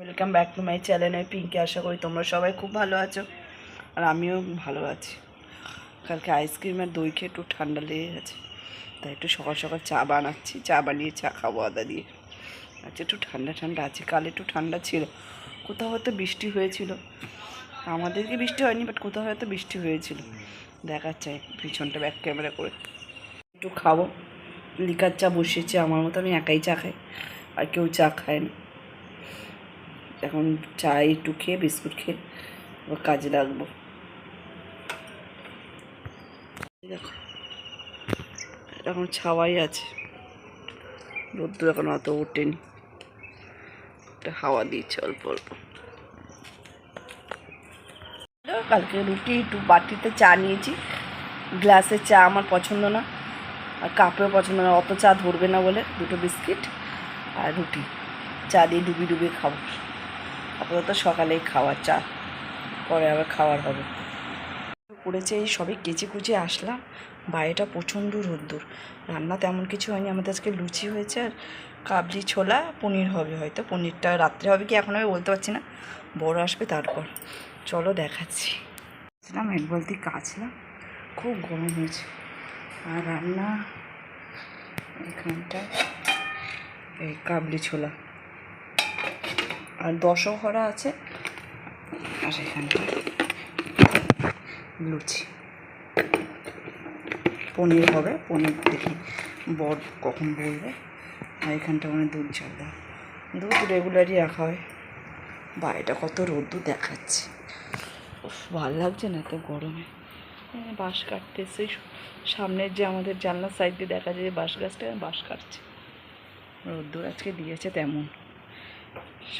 Welcome back to my channel Pinky আশা করি তোমরা সবাই খুব ভালো আছো। আর আমিও ভালো আছি। কালকে আইসক্রিম আর দই খেয়ে একটু ঠান্ডা লেগে গেছে। তাই একটু সকাল সকাল চা বানাচ্ছি। চা বানিয়ে, চা খাব আদা দিয়ে। আচ্ছা একটু ঠান্ডা ঠান্ডা আছে। কাল একটু ঠান্ডা ছিল। কোথাও হয়তো বৃষ্টি হয়েছিল। আমাদেরকে বৃষ্টি হয়নি বাট কোথাও হয়তো বৃষ্টি হয়েছিল। দেখাচ্ছে, পিছনটা ব্যাক ক্যামেরা করে। একটু খাব। লিকার চা বসিয়েছি। আমার মতো আমি একাই চা খাই। আর কেউ চা খায় না। এখন চা একটু খেয়ে, বিস্কুট খেয়ে কাজে লাগবো। দেখো এখন ছাওয়াই আছে। রোদ্দুর এখন অত ওঠেনি। একটা হাওয়া দিচ্ছে অল্প অল্প। কালকে রুটি, একটু বাটিতে চা নিয়েছি। গ্লাসে চা আমার পছন্দ না, আর কাপেও পছন্দ না, অত চা ধরবে না বলে দুটো বিস্কিট আর রুটি। চা দিয়ে ডুবি ডুবি খাব। আপাতত সকালেই খাওয়ার চা, পরে আবার খাওয়ার হবে। করেছে এই সবে কেচে কুচে আসলাম বাইরেটা প্রচণ্ড রোদ্দুর। রান্না তেমন কিছু হয়নি, আমাদের আজকে লুচি হয়েছে আর কাবলি ছোলা, পনির হবে হয়তো, পনিরটা রাত্রে হবে কি এখন আমি বলতে পারছি না, বড় আসবে তারপর। চলো দেখাচ্ছি। ছিলাম এক বলতে কাচলাম খুব গরম হয়েছে। আর রান্না এখানটায়, এই কাবলি ছোলা। দশহরা আছে। আর এখানটা লুচি। পনির হবে, পনির দেখি বর কখন বলবে। আর এখানটা মানে দুধ চাল দেওয়া দুধ রেগুলারই রাখা হয়। বা এটা কত রোদ্দুর দেখাচ্ছে। ভালো লাগছে না এত গরমে। বাঁশ কাটতে সেই সামনের যে আমাদের জানলার সাইড দিয়ে দেখা যায় যে বাঁশ গাছটা বাঁশ কাটছে। রোদ্দুর আজকে দিয়েছে তেমন।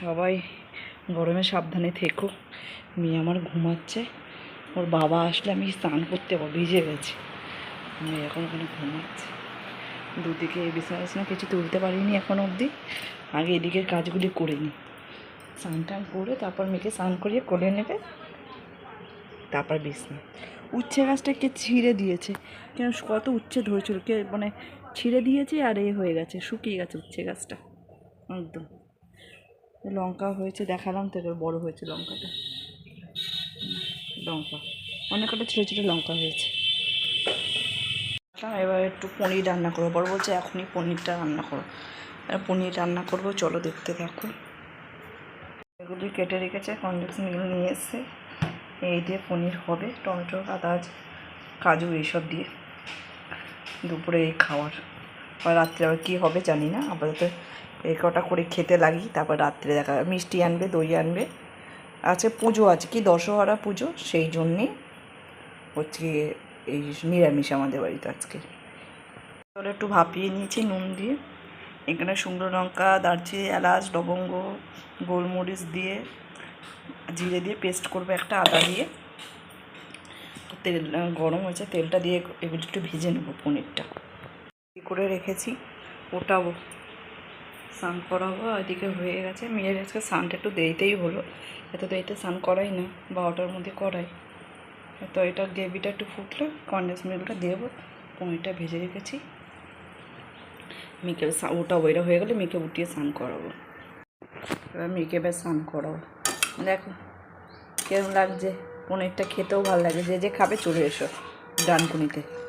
সবাই গরমে সাবধানে থেকো। মেয়ে আমার ঘুমাচ্ছে। ওর বাবা আসলে আমি স্নান করতে পারব ভিজে গেছি। মেয়ে এখন ওখানে ঘুমাচ্ছে। দুদিকে এই বিছানা বিছানা কিছু তুলতে পারিনি এখন অবধি। আগে এদিকের কাজগুলি করে নিই স্নান টান করে তারপর মেয়েকে স্নান করিয়ে কোলে নেবে। তারপর বিছনা। উচ্ছে গাছটা কে ছিঁড়ে দিয়েছে। কেন কত উচ্ছে ধরেছিল। কে মানে ছিঁড়ে দিয়েছে আর এ হয়ে গেছে। শুকিয়ে গেছে উচ্ছে গাছটা। একদম। লঙ্কা হয়েছে, দেখালাম তো এবার বড় হয়েছে লঙ্কাটা। লঙ্কা। অনেক কটা ছোটো ছোটো লঙ্কা হয়েছে। এবার একটু পনির রান্না করব। বড় বলছে, এখনই পনিরটা রান্না করো। পনির রান্না করব, চলো দেখতে থাকো। এগুলি কেটে রেখেছে মিল নিয়ে এসছে। এই দিয়ে পনির হবে, টমেটো, আদা, কাজু এইসব দিয়ে। দুপুরে এই খাওয়ার। রাত্রে আবার কী হবে জানি না, আপাতত এই কটা করে খেতে লাগি, তারপর রাত্রে দেখা মিষ্টি আনবে, দই আনবে, আছে পুজো আছে, কি দশহরা পুজো, সেই জন্যে হচ্ছে এই নিরামিষ আমাদের বাড়িতে আজকে। তাহলে একটু ভাপিয়ে নিয়েছি নুন দিয়ে, এখানে শুকনো লঙ্কা, দারচিনি, এলাচ, লবঙ্গ, গোলমরিচ দিয়ে, জিরে দিয়ে পেস্ট করব একটা আদা দিয়ে। তেল, গরম হয়েছে, তেলটা দিয়ে এগুলো একটু ভেজে নেব পনিরটা। করে রেখেছি, ওটাবো। স্নান করাবো, এদিকে হয়ে গেছে। মেয়ের আজকে স্নানটা একটু দেরিতেই হলো। এত দেরিতে স্নান করাই না, বারোটার মধ্যে করাই। তো এটা গ্রেভিটা একটু ফুটলে কন্ডেন্স মিল্কটা দেবো, পনিরটা ভেজে রেখেছি। মেয়েকে ওটাবো, এটা হয়ে গেলে মেয়েকে উঠিয়ে স্নান করাবো। এবার মেয়েকে এবার স্নান করাবো। দেখো, কেমন লাগছে? পনিরটা খেতেও ভালো লাগে। যে যে খাবে চলে এসো ডানকুনিতে।